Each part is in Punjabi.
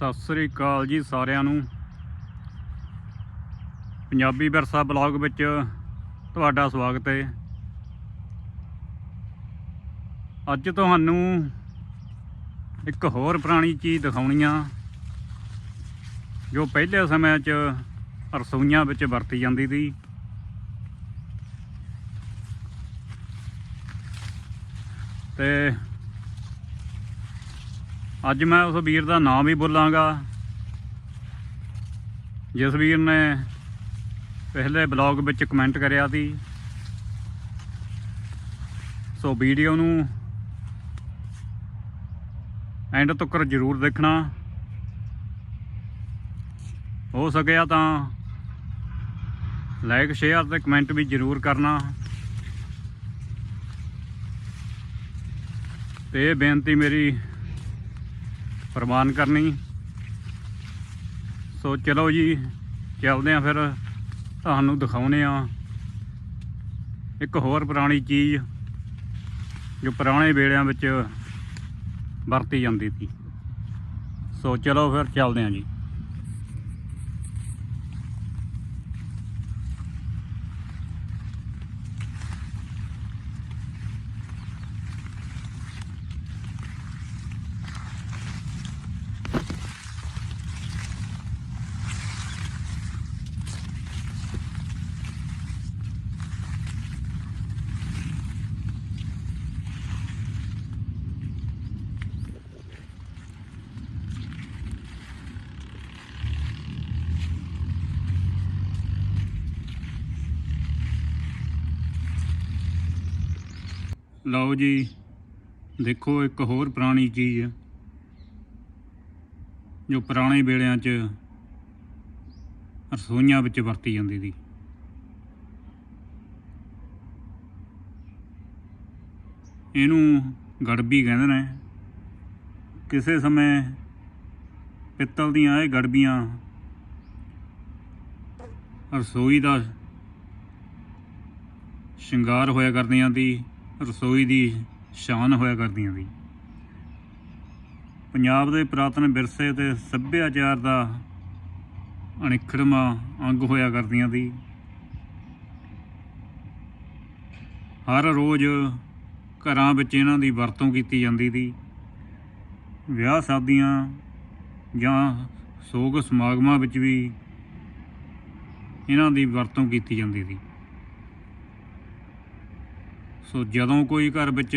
ਸਤਿ ਸ੍ਰੀ ਅਕਾਲ ਜੀ ਸਾਰਿਆਂ ਨੂੰ। ਪੰਜਾਬੀ ਵਿਰਸਾ ਬਲੌਗ ਵਿੱਚ ਤੁਹਾਡਾ ਸਵਾਗਤ ਹੈ। ਅੱਜ ਤੁਹਾਨੂੰ ਇੱਕ ਹੋਰ ਪੁਰਾਣੀ ਚੀਜ਼ ਦਿਖਾਉਣੀ ਆ, ਜੋ ਪਹਿਲੇ ਸਮਿਆਂ 'ਚ ਰਸੋਈਆਂ ਵਿੱਚ ਵਰਤੀ ਜਾਂਦੀ ਸੀ। ਤੇ ਅੱਜ ਮੈਂ ਉਸ ਵੀਰ ਦਾ ਨਾਮ ਵੀ ਬੋਲਾਂਗਾ। ਜਿਸ ਵੀਰ ਨੇ ਪਹਿਲੇ ਬਲੌਗ ਵਿੱਚ ਕਮੈਂਟ ਕਰਿਆ ਸੀ। ਸੋ ਵੀਡੀਓ ਨੂੰ ਐਂਡ ਤੱਕ ਜ਼ਰੂਰ ਦੇਖਣਾ। ਹੋ ਸਕਿਆ ਤਾਂ ਲਾਈਕ ਸ਼ੇਅਰ ਤੇ ਕਮੈਂਟ ਵੀ ਜ਼ਰੂਰ ਕਰਨਾ। ਤੇ ਇਹ ਬੇਨਤੀ ਮੇਰੀ ਪ੍ਰਵਾਨ ਕਰਨੀ। ਸੋ ਚਲੋ ਜੀ, ਚੱਲਦੇ ਆ ਫਿਰ। ਤੁਹਾਨੂੰ ਦਿਖਾਉਨੇ ਆ ਇੱਕ ਹੋਰ ਪੁਰਾਣੀ ਚੀਜ਼ ਜੋ ਪੁਰਾਣੇ ਵੇਲਿਆਂ ਵਿੱਚ ਵਰਤੀ ਜਾਂਦੀ ਸੀ। ਸੋ ਚਲੋ ਫਿਰ ਚੱਲਦੇ ਆ ਜੀ। ਲਓ ਜੀ, ਦੇਖੋ ਇੱਕ ਹੋਰ ਪੁਰਾਣੀ ਚੀਜ਼ ਜੋ ਪੁਰਾਣੇ ਵੇਲਿਆਂ 'ਚ ਰਸੋਈਆਂ ਵਿੱਚ ਵਰਤੀ ਜਾਂਦੀ ਸੀ। ਇਹਨੂੰ ਗੜਬੀ ਕਹਿੰਦੇ ਨੇ। ਕਿਸੇ ਸਮੇਂ ਪਿੱਤਲ ਦੀਆਂ ਇਹ ਗੜਬੀਆਂ ਰਸੋਈ ਦਾ ਸ਼ਿੰਗਾਰ ਹੋਇਆ ਕਰਦੀਆਂ ਦੀ ਰਸੋਈ ਦੀ ਸ਼ਾਨ ਹੋਇਆ ਕਰਦੀਆਂ ਸੀ ਪੰਜਾਬ ਦੇ ਪੁਰਾਤਨ ਵਿਰਸੇ ਤੇ ਸੱਭਿਆਚਾਰ ਦਾ ਅਨਿਖੜਵਾਂ ਅੰਗ ਹੋਇਆ ਕਰਦੀਆਂ ਸੀ ਹਰ ਰੋਜ਼ ਘਰਾਂ ਵਿੱਚ ਇਹਨਾਂ ਦੀ ਵਰਤੋਂ ਕੀਤੀ ਜਾਂਦੀ ਸੀ ਵਿਆਹ ਸ਼ਾਦੀਆਂ ਜਾਂ ਸੋਗ ਸਮਾਗਮਾਂ ਵਿੱਚ ਵੀ ਇਹਨਾਂ ਦੀ ਵਰਤੋਂ ਕੀਤੀ ਜਾਂਦੀ ਸੀ ਸੋ ਜਦੋਂ ਕੋਈ ਘਰ ਵਿੱਚ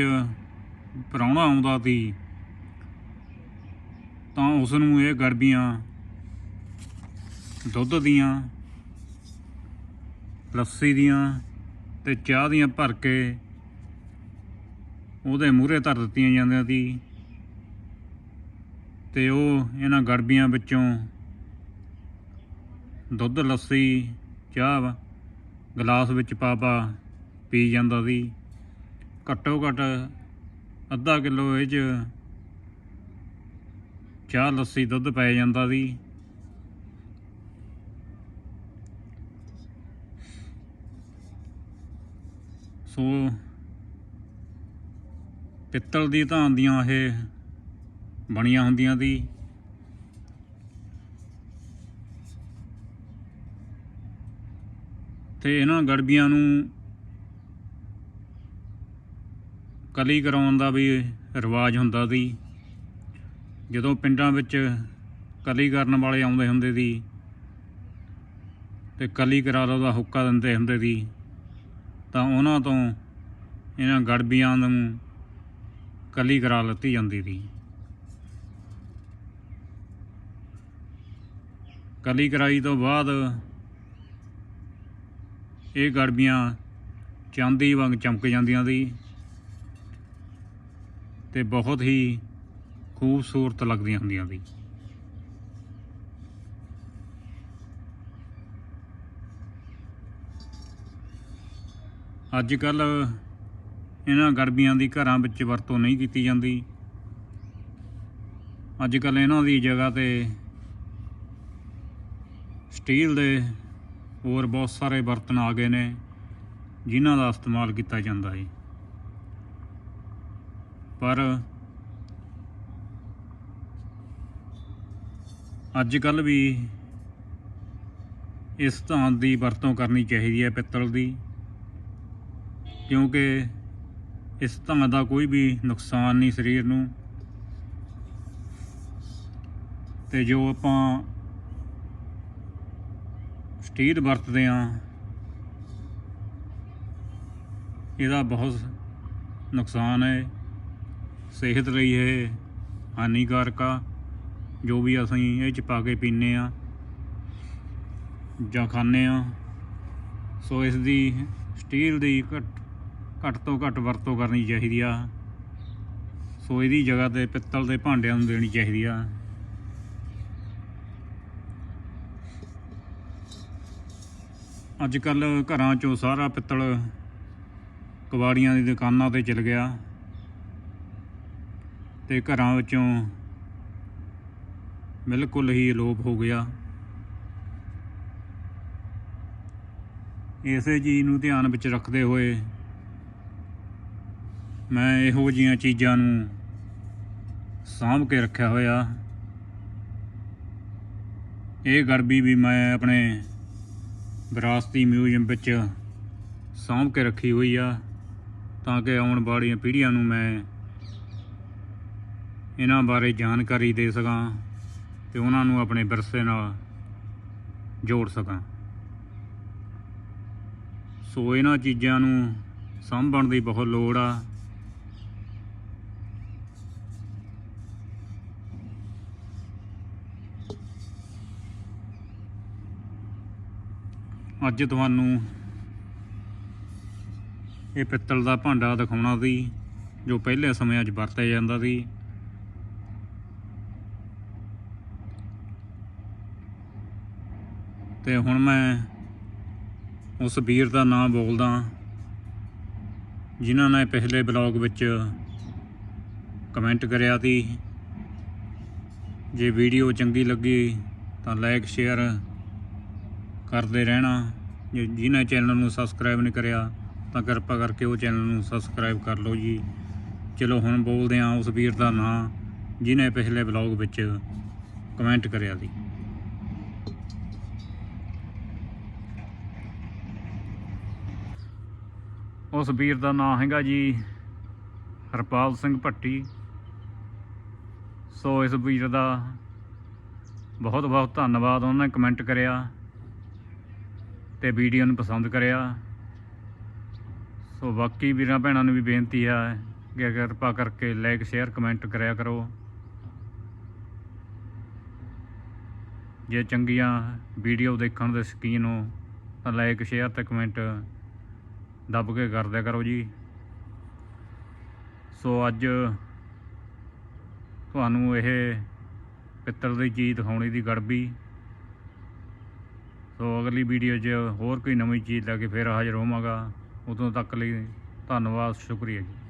ਪ੍ਰਾਹੁਣਾ ਆਉਂਦਾ ਸੀ, ਤਾਂ ਉਸ ਨੂੰ ਇਹ ਗੜਬੀਆਂ ਦੁੱਧ ਦੀਆਂ, ਲੱਸੀ ਦੀਆਂ ਤੇ ਚਾਹ ਦੀਆਂ ਭਰ ਕੇ ਉਹਦੇ ਮੂਹਰੇ ਧਰ ਦਿੱਤੀਆਂ ਜਾਂਦੀਆਂ ਸੀ ਤੇ ਉਹ ਇਹਨਾਂ ਗੜਬੀਆਂ ਵਿੱਚੋਂ ਦੁੱਧ, ਲੱਸੀ, ਚਾਹ ਗਲਾਸ ਵਿੱਚ ਪਾ ਪਾ ਪੀ ਜਾਂਦਾ ਸੀ। ਘੱਟੋ ਘੱਟ ਅੱਧਾ ਕਿਲੋ ਇਹ 'ਚ ਚਾਹ ਲੱਸੀ ਦੁੱਧ ਪੈ ਜਾਂਦਾ ਸੀ। ਸੋ ਪਿੱਤਲ ਦੀ ਧਾਨ ਦੀਆਂ ਇਹ ਬਣੀਆਂ ਹੁੰਦੀਆਂ ਸੀ। ਤੇ ਇਹਨਾਂ ਗੜਬੀਆਂ ਨੂੰ ਕਲੀ ਕਰਾਉਣ ਦਾ ਵੀ ਰਿਵਾਜ ਹੁੰਦਾ ਸੀ। ਜਦੋਂ ਪਿੰਡਾਂ ਵਿੱਚ ਕਲੀ ਕਰਨ ਵਾਲੇ ਆਉਂਦੇ ਹੁੰਦੇ ਸੀ ਤੇ ਕਲੀ ਕਰਾ ਦਾ ਹੁੱਕਾ ਦਿੰਦੇ ਹੁੰਦੇ ਸੀ, ਤਾਂ ਉਹਨਾਂ ਤੋਂ ਇਹਨਾਂ ਗੜਬੀਆਂ ਨੂੰ ਕਲੀ ਕਰਾ ਲੱਤੀ ਜਾਂਦੀ ਸੀ। ਕਲੀ ਕਰਾਈ ਤੋਂ ਬਾਅਦ ਇਹ ਗੜਬੀਆਂ ਚਾਂਦੀ ਵਾਂਗ ਚਮਕ ਜਾਂਦੀਆਂ ਸੀ। ਤੇ ਬਹੁਤ ਹੀ ਖੂਬਸੂਰਤ ਲੱਗਦੀਆਂ ਹੁੰਦੀਆਂ ਸੀ ਅੱਜ ਕੱਲ ਇਹਨਾਂ ਗੜਬੀਆਂ ਦੀ ਘਰਾਂ ਵਿੱਚ ਵਰਤੋਂ ਨਹੀਂ ਕੀਤੀ ਜਾਂਦੀ। ਅੱਜ ਕੱਲ ਇਹਨਾਂ ਦੀ ਜਗ੍ਹਾ ਤੇ ਸਟੀਲ ਦੇ ਹੋਰ ਬਹੁਤ ਸਾਰੇ ਬਰਤਨ ਆ ਗਏ ਨੇ, ਜਿਨ੍ਹਾਂ ਦਾ ਇਸਤੇਮਾਲ ਕੀਤਾ ਜਾਂਦਾ ਹੈ। ਪਰ ਅੱਜ ਕੱਲ ਵੀ ਇਸ ਧਾਨ ਦੀ ਵਰਤੋਂ ਕਰਨੀ ਚਾਹੀਦੀ ਹੈ ਪਿੱਤਲ ਦੀ, ਕਿਉਂਕਿ ਇਸ ਧਾਨ ਦਾ ਕੋਈ ਵੀ ਨੁਕਸਾਨ ਨਹੀਂ ਸਰੀਰ ਨੂੰ। ਤੇ ਜੋ ਆਪਾਂ ਸਟੀਲ ਵਰਤਦੇ ਆ ਇਹਦਾ ਬਹੁਤ ਨੁਕਸਾਨ ਹੈ। ਸਿਹਤ ਲਈ ਇਹ ਹਾਨੀਕਾਰਕ ਆ, ਜੋ ਵੀ ਅਸੀਂ ਇਹ ਚ ਪਾ ਕੇ ਪੀਨੇ ਆ ਜਾਂ ਖਾਂਦੇ ਆ। ਸੋ ਇਸ ਦੀ ਸਟੀਲ ਦੀ ਘੱਟ ਘੱਟ ਤੋਂ ਘੱਟ ਵਰਤੋਂ ਕਰਨੀ ਚਾਹੀਦੀ ਆ। ਸੋ ਇਹਦੀ ਜਗ੍ਹਾ ਤੇ ਪਿੱਤਲ ਦੇ ਭਾਂਡਿਆਂ ਨੂੰ ਦੇਣੀ ਚਾਹੀਦੀ ਆ। ਅੱਜ ਕੱਲ ਘਰਾਂ ਚੋਂ ਸਾਰਾ ਪਿੱਤਲ ਕਬਾੜੀਆਂ ਦੀ ਦੁਕਾਨਾਂ ਤੇ ਚਲ ਗਿਆ। ਤੇ ਘਰਾਂ ਵਿੱਚੋਂ ਬਿਲਕੁਲ ਹੀ ਅਲੋਪ ਹੋ ਗਿਆ। ਇਸੇ ਚੀਜ਼ ਨੂੰ ਧਿਆਨ ਵਿੱਚ ਰੱਖਦੇ ਹੋਏ ਮੈਂ ਇਹੋ ਜੀਆਂ ਚੀਜ਼ਾਂ ਨੂੰ ਸਾਂਭ ਕੇ ਰੱਖਿਆ ਹੋਇਆ। ਇਹ ਗਰਬੀ ਵੀ ਮੈਂ ਆਪਣੇ ਵਿਰਾਸਤੀ ਮਿਊਜ਼ੀਅਮ ਵਿੱਚ ਸਾਂਭ ਕੇ ਰੱਖੀ ਹੋਈ ਆ, ਤਾਂ ਕਿ ਆਉਣ ਵਾਲੀਆਂ ਪੀੜ੍ਹੀਆਂ ਨੂੰ ਮੈਂ ਇਹਨਾਂ ਬਾਰੇ ਜਾਣਕਾਰੀ ਦੇ ਸਕਾਂ ਤੇ ਉਹਨਾਂ ਨੂੰ ਆਪਣੇ ਵਿਰਸੇ ਨਾਲ ਜੋੜ ਸਕਾਂ। ਸੋ ਇਹਨਾਂ ਚੀਜ਼ਾਂ ਨੂੰ ਸਾਂਭਣ ਦੀ ਬਹੁਤ ਲੋੜ ਆ। ਅੱਜ ਤੁਹਾਨੂੰ ਇਹ ਪਿੱਤਲ ਦਾ ਭਾਂਡਾ ਦਿਖਾਉਣਾ ਸੀ, ਜੋ ਪਹਿਲੇ ਸਮਿਆਂ 'ਚ ਵਰਤਿਆ ਜਾਂਦਾ ਸੀ। ਤੇ ਹੁਣ ਮੈਂ ਉਸ ਵੀਰ ਦਾ ਨਾਮ ਬੋਲਦਾ ਜਿਨ੍ਹਾਂ ਨੇ ਪਿਛਲੇ ਬਲੌਗ ਵਿੱਚ ਕਮੈਂਟ ਕਰਿਆ ਸੀ, ਜੇ ਵੀਡੀਓ ਚੰਗੀ ਲੱਗੀ ਤਾਂ ਲਾਈਕ, ਸ਼ੇਅਰ ਕਰਦੇ ਰਹਿਣਾ। ਜੇ ਜਿਨ੍ਹਾਂ ਚੈਨਲ ਨੂੰ ਸਬਸਕ੍ਰਾਈਬ ਨਹੀਂ ਕਰਿਆ ਤਾਂ ਕਿਰਪਾ ਕਰਕੇ ਉਹ ਚੈਨਲ ਨੂੰ ਸਬਸਕ੍ਰਾਈਬ ਕਰ ਲਓ ਜੀ। ਚਲੋ ਹੁਣ ਬੋਲਦੇ ਹਾਂ ਉਸ ਵੀਰ ਦਾ ਨਾਂ, ਜਿਨੇ ਪਿਛਲੇ ਬਲੌਗ ਵਿੱਚ ਕਮੈਂਟ ਕਰਿਆ ਸੀ। ਉਸ ਵੀਰ ਦਾ ਨਾਮ ਹੈਗਾ ਜੀ ਹਰਪਾਲ ਸਿੰਘ ਭੱਟੀ। ਸੋ ਇਸ ਵੀਰ ਦਾ ਬਹੁਤ ਬਹੁਤ ਧੰਨਵਾਦ, ਉਹਨਾਂ ਨੇ ਕਮੈਂਟ ਕਰਿਆ ਤੇ ਵੀਡੀਓ ਨੂੰ ਪਸੰਦ ਕਰਿਆ। ਸੋ ਬਾਕੀ ਵੀਰਾਂ ਭੈਣਾਂ ਨੂੰ ਵੀ ਬੇਨਤੀ ਆ ਕਿ ਕਿਰਪਾ ਕਰਕੇ ਲਾਈਕ ਸ਼ੇਅਰ ਕਮੈਂਟ ਕਰਿਆ ਕਰੋ। ਜੇ ਚੰਗੀਆਂ ਵੀਡੀਓ ਦੇਖਣ ਦੇ ਸ਼ਕੀਨ ਹੋ ਤਾਂ ਲਾਈਕ ਸ਼ੇਅਰ ਤੇ ਕਮੈਂਟ ਦੱਬ ਕੇ ਕਰ ਦਿਆ ਕਰੋ ਜੀ। ਸੋ ਅੱਜ ਤੁਹਾਨੂੰ ਇਹ ਪਿੱਤਲ ਦੀ ਚੀਜ਼ ਦਿਖਾਉਣੀ ਦੀ ਗੜਬੀ। ਸੋ ਅਗਲੀ ਵੀਡੀਓ 'ਚ ਹੋਰ ਕੋਈ ਨਵੀਂ ਚੀਜ਼ ਲੈ ਕੇ ਫਿਰ ਹਾਜ਼ਰ ਹੋਵਾਂਗਾ। ਉਦੋਂ ਤੱਕ ਲਈ ਧੰਨਵਾਦ, ਸ਼ੁਕਰੀਆ ਜੀ।